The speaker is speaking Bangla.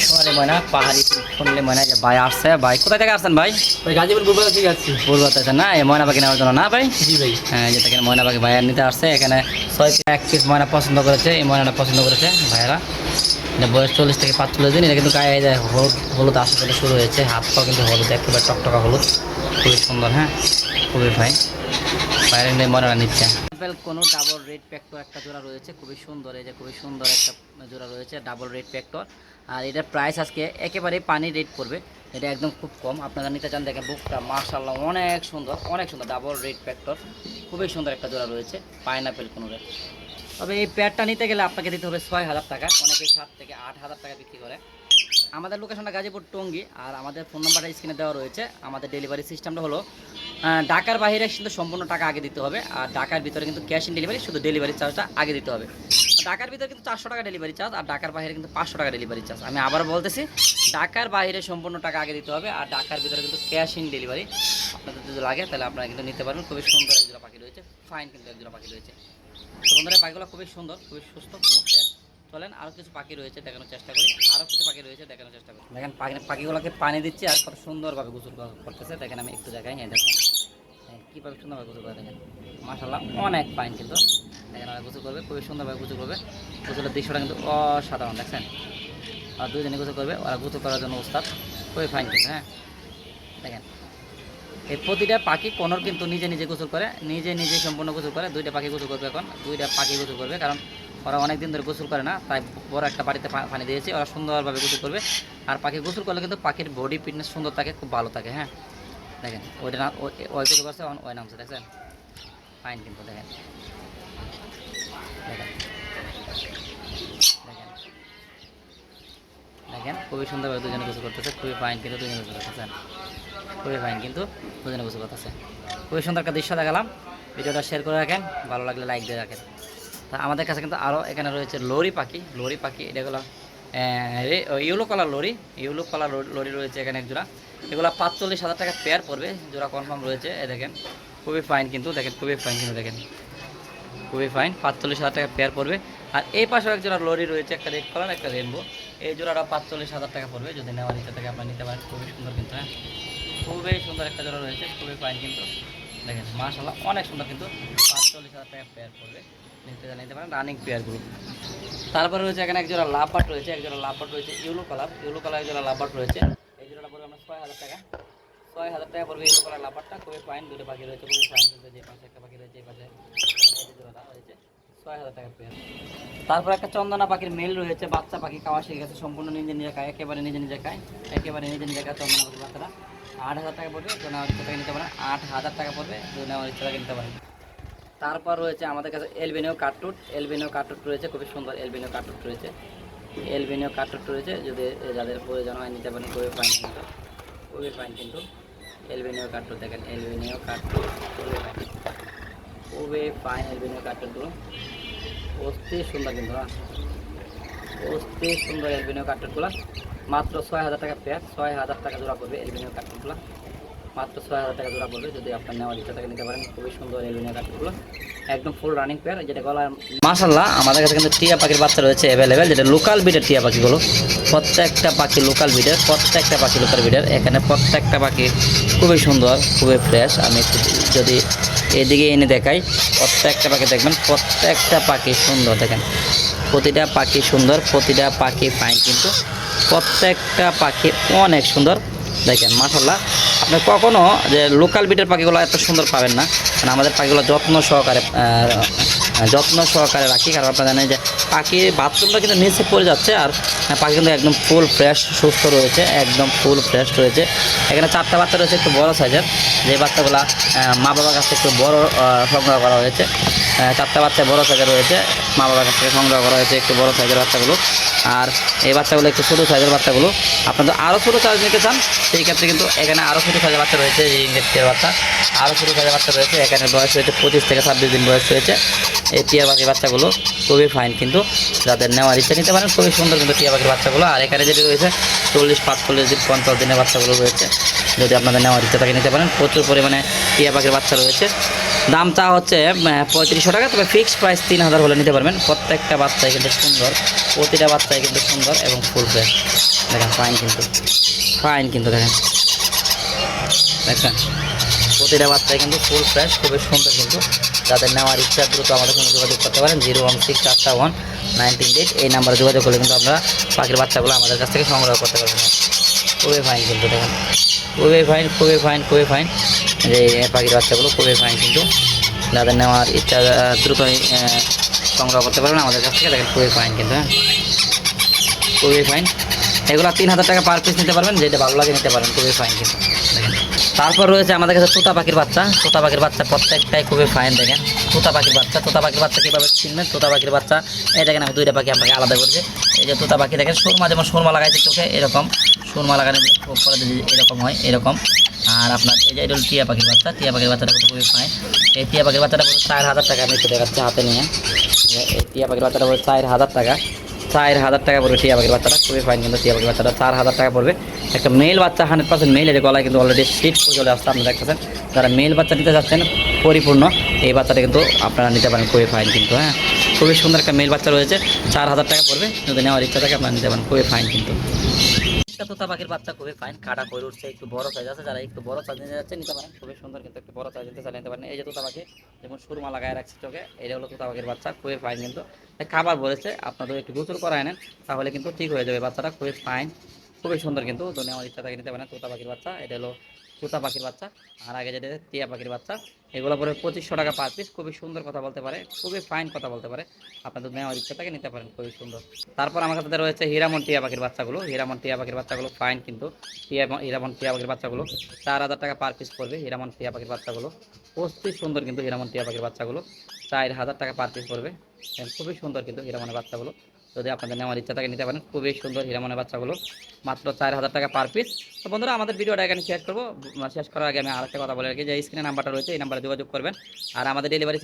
সোনালি ময়না পাহাড়ি সোনালি ময়না যে ভাই আসছে ভাই। কোথায় থেকে আসছেন ভাই? ভাই গাজীপুর বুলবাজার থেকে পূর্বতে না? এই ময়না পাখি নেওয়ার জন্য না ভাই? জি ভাই। হ্যাঁ যে থেকে ময়না পাখি ভাইয়া নিতে আসছে। এখানে ছয় এক পিস ময়না পছন্দ করেছে। এই ময়নাটা পছন্দ করেছে ভাইয়ারা। এটা বয়স চল্লিশ থেকে পাঁচচল্লিশ দিন। এটা কিন্তু গায়ে যায় হলুদ হলুদ আসা থেকে শুরু হয়েছে। হাত পা কিন্তু হলুদ একেবারে টকটকা হলুদ। খুবই সুন্দর হ্যাঁ? খুবই ফাইন বাইরে নিয়ে ময়নাটা নিচ্ছে। কোনো ডাবল রেড প্যাক্টর একটা জোড়া রয়েছে, খুবই সুন্দর, এই যে খুবই সুন্দর একটা জোড়া রয়েছে ডাবল রেড প্যাক্টর আর এটার প্রাইস আজকে একেবারে পানি রেট পড়বে, এটা একদম খুব কম। আপনারা নিতে চান, দেখেন বুকটা মার্শাল্লাহ অনেক সুন্দর অনেক সুন্দর ডাবল রেড প্যাক্টর খুবই সুন্দর একটা জোড়া রয়েছে পাইনাপেল কোনো তবে এই প্যাডটা নিতে গেলে আপনাকে দিতে হবে ছয় হাজার টাকা, অনেকে সাত থেকে আট হাজার টাকা বিক্রি করে। আমাদের লোকেশনটা গাজীপুর টঙ্গি, আর আমাদের ফোন নাম্বারটা স্ক্রিনে দেওয়া রয়েছে। আমাদের ডেলিভারি সিস্টেমটা হলো ঢাকার বাইরে কিন্তু সম্পূর্ণ টাকা আগে দিতে হবে, আর ঢাকার ভিতরে কিন্তু ক্যাশ ইন ডেলিভারি শুধু ডেলিভারি চার্জটা আগে দিতে হবে। ঢাকার ভিতরে কিন্তু চারশো টাকা ডেলিভারি চার্জ আর ঢাকার বাইরে কিন্তু পাঁচশো টাকা ডেলিভারি চার্জ আমি আবার বলতেছি, ঢাকার বাইরে সম্পূর্ণ টাকা আগে দিতে হবে, আর ঢাকার ভিতরে কিন্তু ক্যাশ ইন ডেলিভারি আপনাদের যদি লাগে, তাহলে আপনারা কিন্তু নিতে পারবেন। খুবই সুন্দর একজোড়া পাখি রয়েছে ফাইন কিন্তু একজোড়া পাখি রয়েছে। তো বন্ধুরা, পাখিগুলো খুবই সুন্দর, খুবই সুস্থ চলেন আরও কিছু পাখি রয়েছে, দেখানোর চেষ্টা করি। আরও কিছু পাখি রয়েছে, দেখানোর চেষ্টা করি। দেখেন, পাখি পাখিগুলোকে পানি দিচ্ছি, আর কত সুন্দরভাবে গোসল করতেছে। দেখেন, আমি একটু দেখাই হ্যাঁ দেখেন। কীভাবে সুন্দরভাবে গোসল করে দেখেন। মাসাল্লাহ অনেক পাইন কিন্তু। দেখেন ওরা গোসল করবে, খুবই সুন্দরভাবে গোসল করবে। গোসলের দৃশ্যটা কিন্তু অসাধারণ, দেখছেন? আর দুজনে গোসল করবে, ওরা গোসল করার জন্য উস্তাদ খুবই ফাইন কিন্তু হ্যাঁ? দেখেন, এই প্রতিটা পাখি কোনর কিন্তু নিজে নিজে গোসল করে, নিজে নিজে সম্পূর্ণ গোসল করে, দুইটা পাখি গোসল করবে এখন, দুইটা পাখি গোসল করবে, কারণ ওরা অনেক দিন ধরে গোসল করে না, তাই বড় একটা বাড়িতে পানি দিয়েছে, ওরা সুন্দরভাবে গোসল করবে। আর পাখি গোসল করলে কিন্তু পাখির বডি ফিটনেস সুন্দর থাকে, খুব ভালো থাকে হ্যাঁ? দেখেন, ওইটা ওই- গোসল করছে ওই- নামছে দেখছেন? ফাইন কিন্তু, দেখেন। দেখেন। দেখেন। দেখেন, খুবই সুন্দরভাবে দুজনে গোসল করতেছে, খুবই ফাইন কিন্তু দুজনে গোসল করতেছে। খুবই ফাইন কিন্তু দুজনে গোসল করতেছে। খুবই সুন্দর একটা দৃশ্য দেখালাম। ভিডিওটা শেয়ার করে রাখেন, ভালো লাগলে লাইক দিয়ে রাখেন। তা আমাদের কাছে কিন্তু আরও এখানে রয়েছে লরি পাখি। লরি পাখি এটাগুলো yellow colour lory, yellow colour lory রয়েছে এখানে এক জোড়া। এগুলো পাঁচচল্লিশ হাজার টাকা পেয়ার পড়বে, জোড়া কনফার্ম রয়েছে, এ দেখেন। খুবই ফাইন কিন্তু, দেখেন, খুবই ফাইন কিন্তু, দেখেন। খুবই ফাইন পাঁচচল্লিশ হাজার টাকা পেয়ার পড়বে। আর এই পাশেও এক জোড়া লরি রয়েছে, একটা রেড কালার একটা রেনবো এই জোড়াটা পাঁচচল্লিশ হাজার টাকা পড়বে, যদি নেওয়ার ইচ্ছা থাকে, আপনার নিতে পারেন। খুবই সুন্দর কিন্তু হ্যাঁ। খুবই সুন্দর একটা জোড়া রয়েছে, খুবই ফাইন কিন্তু। দেখেন মাশাল্লাহ অনেক সুন্দর কিন্তু, পাঁচচল্লিশ হাজার টাকা পেয়ার পড়বে। নিতে নিতে পারেন রানিং পেয়ারগুলো তারপরে রয়েছে এখানে এক জোড়া লাভবাট রয়েছে এক জোড়া লাভবাট রয়েছে ইউলো কালার ইউলো কালার এক জোড়া লাভবাট রয়েছে। এই জোড়াটা পড়বে আমরা ছয় হাজার টাকা। ছয় হাজার টাকা পড়বে ইউলো কালার লাভবাটটা খুবই ফাইন দুটো পাখি রয়েছে, খুবই ফাইন কিন্তু যে পাশে, একটা পাখি রয়েছে, এই পাশে রয়েছে, ছয় হাজার টাকা পেয়ার তারপর একটা চন্দনা পাখির মেল রয়েছে, বাচ্চা পাখি খাওয়া শিখে গেছে সম্পূর্ণ নিজে নিজে খায়, একেবারে নিজে নিজে খায়, একেবারে নিজে নিজে খায় চন্দনা পাখির বাচ্চারা। আট হাজার টাকা পড়বে যদি নেওয়ার ইচ্ছা নিতে পারেন, আট হাজার টাকা পড়বে যদি নেওয়ার ইচ্ছা নিতে পারেন। তারপর রয়েছে আমাদের কাছে এলবিনিও কাটটুট এলবিনিও কাটটুট রয়েছে, খুবই সুন্দর এলবিনিও কাটটুট রয়েছে। এলবিনিও কাটটুট রয়েছে, যদি যাদের প্রয়োজন হয় নিতে পারেন, খুবই ফাইন কিন্তু, খুবই ফাইন কিন্তু। এলবিনিও কাটটুট দেখেন এলবিনিও কাটটুট খুবই ফাইন খুবই ফাইন এলবিনিও কাটটুটগুলো অস্থির সুন্দর কিন্তু না অস্থির সুন্দর এলবিনিও কাটটুটগুলো মাত্র ছয় হাজার টাকা পেয়ার ছয় হাজার টাকা জোড়া পড়বে এলবিনিও কাটটুটগুলো মাত্র ছয় হাজার টাকা জোড়া পড়বে। যদি আপনার নেওয়ার ইচ্ছা থাকে নিতে পারেন, খুবই সুন্দর কাঠগুলো একদম ফুল রানিং পেয়ার যেটা গলা মাশাল্লাহ আমাদের কাছে কিন্তু টিয়া পাখির বাচ্চা রয়েছে অ্যাভেলেবেল যেটা লোকাল বিডের টিয়া পাখিগুলো। প্রত্যেকটা পাখি লোকাল বিডের প্রত্যেকটা পাখি লোকাল বিডের এখানে প্রত্যেকটা পাখি খুবই সুন্দর, খুবই ফ্রেশ আমি যদি এদিকে এনে দেখাই, প্রত্যেকটা পাখি দেখবেন, প্রত্যেকটা পাখি সুন্দর। দেখেন, প্রতিটা পাখি সুন্দর, প্রতিটা পাখি ফাইন কিন্তু প্রত্যেকটা পাখি অনেক সুন্দর। দেখেন মাসাল্লাহ আপনি কখনো যে লোকাল বিটের পাখিগুলো এত সুন্দর পাবেন না? কারণ আমাদের পাখিগুলো যত্ন সহকারে যত্ন সহকারে রাখি, কারণ আপনারা জানেন যে পাখি বাথরুমটা কিন্তু নিচে পড়ে যাচ্ছে আর পাখি কিন্তু একদম ফুল ফ্রেশ সুস্থ রয়েছে, একদম ফুল ফ্রেশ রয়েছে। এখানে চারটা বাচ্চা রয়েছে, একটু বড় সাইজের যে বাচ্চাগুলো মা বাবার কাছে একটু বড় সংগ্রহ করা হয়েছে। চারটা বাচ্চা বড় সাইজের রয়েছে, মা বাবার কাছ থেকে সংগ্রহ করা হয়েছে একটু বড় সাইজের বাচ্চাগুলো। আর এই বাচ্চাগুলো একটু ছোটো সাইজের বাচ্চাগুলো। আপনাদের আরও ছোটো সাইজ নিতে চান, সেই ক্ষেত্রে কিন্তু এখানে আরও ছোটো সাইজের বাচ্চা রয়েছে যে ইংরেজির বাচ্চা। আরও ছোটো সাইজের বাচ্চা রয়েছে, এখানে বয়স রয়েছে পঁচিশ থেকে ছাব্বিশ দিন বয়স রয়েছে এই টিয়া পাখির বাচ্চাগুলো খুবই ফাইন কিন্তু যাদের নেওয়ার ইচ্ছা নিতে পারেন, খুবই সুন্দর কিন্তু টিয়া পাখির বাচ্চাগুলো। আর এখানে যেটি রয়েছে, চল্লিশ পাঁচচল্লিশ দিন পঞ্চাশ দিনের বাচ্চাগুলো রয়েছে। যদি আপনাদের নেওয়ার ইচ্ছা থাকে নিতে পারেন, প্রচুর পরিমাণে টিয়া পাখির বাচ্চা রয়েছে। দামটা হচ্ছে পঁয়ত্রিশশো টাকা, তবে ফিক্সড প্রাইস তিন হাজার হলে নিতে পারবেন। প্রত্যেকটা বাচ্চাই কিন্তু সুন্দর, প্রতিটা বাচ্চাই কিন্তু সুন্দর এবং ফুল ফ্রেশ দেখেন ফাইন কিন্তু ফাইন কিন্তু দেখেন। দেখেন, প্রতিটা বাচ্চাই কিন্তু ফুল ফ্রেশ খুবই সুন্দর কিন্তু। যাদের নেওয়ার ইচ্ছা দ্রুত আমাদের সঙ্গে যোগাযোগ করতে পারেন। জিরো ওয়ান সিক্স চারটা ওয়ান নাইনটিন এইট। এই নাম্বারে যোগাযোগ করলে কিন্তু আমরা পাখির বাচ্চাগুলো আমাদের কাছ থেকে সংগ্রহ করতে পারবেন খুবই ফাইন কিন্তু দেখেন। খুবই ফাইন খুবই ফাইন খুবই ফাইন যে পাখির বাচ্চাগুলো খুবই ফাইন কিন্তু যাদের নেওয়ার ইচ্ছা আহ, দ্রুতই সংগ্রহ করতে পারবেন আমাদের কাছ থেকে। দেখেন খুবই ফাইন কিন্তু হ্যাঁ। খুবই ফাইন এগুলো তিন হাজার টাকা পার পিস নিতে পারবেন যেটা ভালো লাগে নিতে পারেন। খুবই ফাইন কিন্তু। দেখেন। তারপর রয়েছে আমাদের কাছে তোতা পাখির বাচ্চা। তোতা পাখির বাচ্চা প্রত্যেকটাই খুবই ফাইন দেখেন। তোতা পাখির বাচ্চা, তোতা পাখির বাচ্চা কীভাবে চিনবেন? তোতা পাখির বাচ্চা, এই দেখেন আমি দুইটা পাখি আপনাকে আলাদা করছি। এই যে তোতা পাখি দেখেন, সুরমা যেমন সুরমা লাগাইছে চোখে, এরকম। সুরমা লাগানো এরকম হয়, এরকম। আর আপনার এই যে, এটা হলো টিয়া পাখির বাচ্চা। টিয়া পাখির বাচ্চাটা খুবই ফাইন এই টিয়া পাখির বাচ্চাটা চার হাজার টাকা আমি দেখাচ্ছি হাতে নিয়ে। এই টিয়া পাখির বাচ্চাটা চার হাজার টাকা। চার হাজার টাকা পড়বে টিয়া পাখির বাচ্চাটা, খুবই ফাইন কিন্তু টিয়া পাখির বাচ্চাটা চার হাজার টাকা পড়বে। একটা মেল বাচ্চা হান্ড্রেড পার্সেন্ট মেল এর গলায় কিন্তু অলরেডি সিট চলে আসছে আপনি দেখতেছেন। যারা মেল বাচ্চা নিতে যাচ্ছেন পরিপূর্ণ, এই বাচ্চাটা কিন্তু আপনারা নিতে পারেন, খুবই ফাইন কিন্তু হ্যাঁ। খুবই সুন্দর একটা মেল বাচ্চা রয়েছে, চার হাজার টাকা পড়বে, যদি নেওয়ার ইচ্ছা থাকে, আপনারা নিতে পারেন, খুবই ফাইন কিন্তু। একটা তোতা পাখির বাচ্চা খুবই ফাইন কাটা করে উঠছে, একটু বড় সাইজ আছে, যারা একটু বড় সাইজ নিতে যাচ্ছে, নিতে পারেন খুবই সুন্দর কিন্তু একটু বড় সাইজ নিতে চালিয়ে নিতে পারেন। এই যে তোতা পাখি যেমন সুরমা লাগায় রাখছে চোখে, এটা হলো তোতা পাখির বাচ্চা, খুবই ফাইন কিন্তু। খাবার বলেছে, আপনাদের একটু গোসল করায় নেন, তাহলে কিন্তু ঠিক হয়ে যাবে। বাচ্চাটা খুবই ফাইন খুবই সুন্দর কিন্তু ধন্যবাদ ইচ্ছা থাকে নিতে পারেন তোতা পাখির বাচ্চা। এটা হলো তোতা পাখির বাচ্চা, আর আগে যেটা টিয়া পাখির বাচ্চা। এগুলো পরে পঁচিশশো টাকা পার পিস খুবই সুন্দর কথা বলতে পারে, খুবই ফাইন কথা বলতে পারে। আপনাদের নেওয়ার ইচ্ছা থাকে, নিতে পারেন, খুবই সুন্দর। তারপর আমার কাছে রয়েছে হীরামন টিয়া পাখির বাচ্চাগুলো। হীরামন টিয়া পাখির বাচ্চাগুলো ফাইন কিন্তু। টিয়া হীরামন টিয়া পাখির বাচ্চাগুলো চার হাজার টাকা পার পিস পড়বে হীরামন টিয়া পাখির বাচ্চাগুলো। অতি সুন্দর কিন্তু হীরামন টিয়া পাখির বাচ্চাগুলো। চার হাজার টাকা পার পিস পড়বে। খুবই সুন্দর কিন্তু হীরামনের বাচ্চাগুলো। যদি আপনাদের নেওয়ার ইচ্ছা থাকে নিতে পারেন। খুবই সুন্দর হিরামনের বাচ্চাগুলো। মাত্র চার হাজার টাকা পার পিস তো বন্ধুরা, আমাদের ভিডিওটা এখানে শেয়ার করব। শেষ করার আগে আমি আরেকটা কথা বলে রাখি যে স্ক্রিনে নাম্বারটা রয়েছে, এই নাম্বারে যোগাযোগ করবেন। আর আমাদের ডেলিভারি